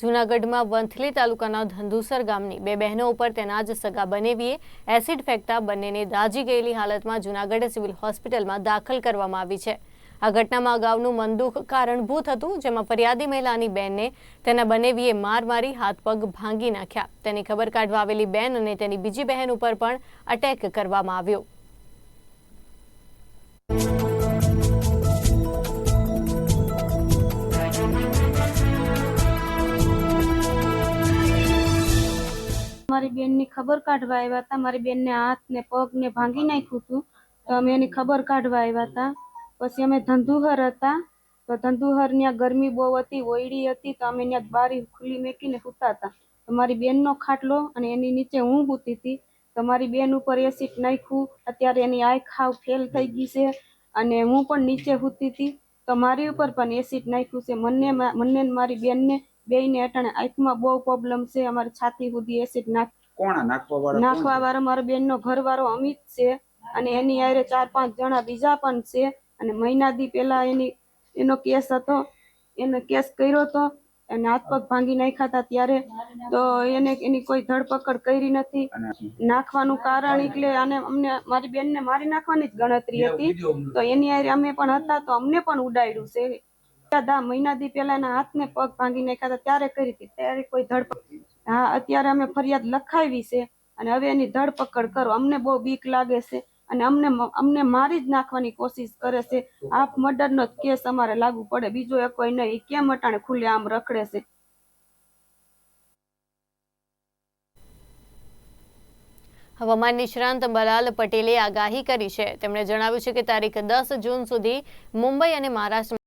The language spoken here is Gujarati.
જૂનાગઢમાં વંથલી તાલુકાના ધંધુસર ગામની બે બહેનો ઉપર તેના જ સગા બનેવીએ. એસિડ ફેંકતા બંનેને દાઝી ગયેલી હાલતમાં જૂનાગઢ સિવિલ હોસ્પિટલમાં દાખલ કરવામાં આવી છે. આ ઘટનામાં અગાઉનું મનદુખ કારણભૂત હતું, જેમાં ફરિયાદી મહિલાની બહેનને તેના બનેવીએ માર મારી હાથ પગ ભાંગી નાખ્યા. તેની ખબર કાઢવા આવેલી બહેન અને તેની બીજી બહેન ઉપર પણ અટેક કરવામાં આવ્યો. મારી બેનની ખબર કાઢવા આવ્યા હતા. મારી બેનને હાથ ને પગ ને ભાંગી નાખ્યું હતું. તો અમે એની ખબર કાઢવા આવ્યા હતા. પછી અમે ધંધુહર હતા. તો ધંધુહર ત્યાં ગરમી બહુ હતી ઓયડી હતી. તો અમે ત્યાં બારી ખુલ્લી મેકીને સૂતા હતા. તો મારી બેનનો ખાટલો અને એની નીચે હું સૂતી હતી. તો મારી બેન ઉપર એસિડ નાખ્યું. અત્યારે એની આંખ ખાવ ફેલ થઈ ગઈ છે અને હું પણ નીચે સૂતી હતી. તો મારી ઉપર પણ એસિડ નાખ્યું છે. મને મને મારી બેનને બેયને અટાણે આંખમાં બહુ પ્રોબ્લેમ છે. અમારી છાતી સુધી એસિડ નાખ કોણ નાખવા વાળા નાખવા વાળો મારો બેનનો ઘરવાળો અમિત છે અને એની આરે ચાર પાંચ જણા બીજા પણ છે. અને મહિના દી પહેલા એની એનો કેસ હતો. એનો કેસ કર્યો હતો અને હાથ પગ ભાંગી નાખ્યા હતા ત્યારે. તો એને એની કોઈ ધરપકડ કરી નથી. નાખવાનું કારણ એટલે આને અમને મારી બેનને મારી નાખવાની જ ગણતરી હતી. તો એની આરે અમે પણ હતા તો અમને પણ ઉડાડ્યું છે. દા મહિના દી પહેલા એના હાથને પગ ભાંગી નાખ્યા ત્યારે કરી હતી. ત્યારે કોઈ ધરપકડ હા, અત્યારે અમે ફરિયાદ લખાવી છે અને હવે એની ધરપકડ કરો. અમને બહુ બીક લાગે છે અને અમને અમને મારી જ નાખવાની કોશિશ કરે છે. આ મર્ડરનો કેસ અમારે લાગુ પડે. બીજો એ કોઈ નહીં. કેમ અટાણે ખુલ્લે આમ રખડે છે? હવામાન નિષ્ણાંત બલાલ પટેલે આગાહી કરી છે. તેમણે જણાવ્યું છે કે તારીખ દસ જૂન સુધી મુંબઈ અને મહારાષ્ટ્રમાં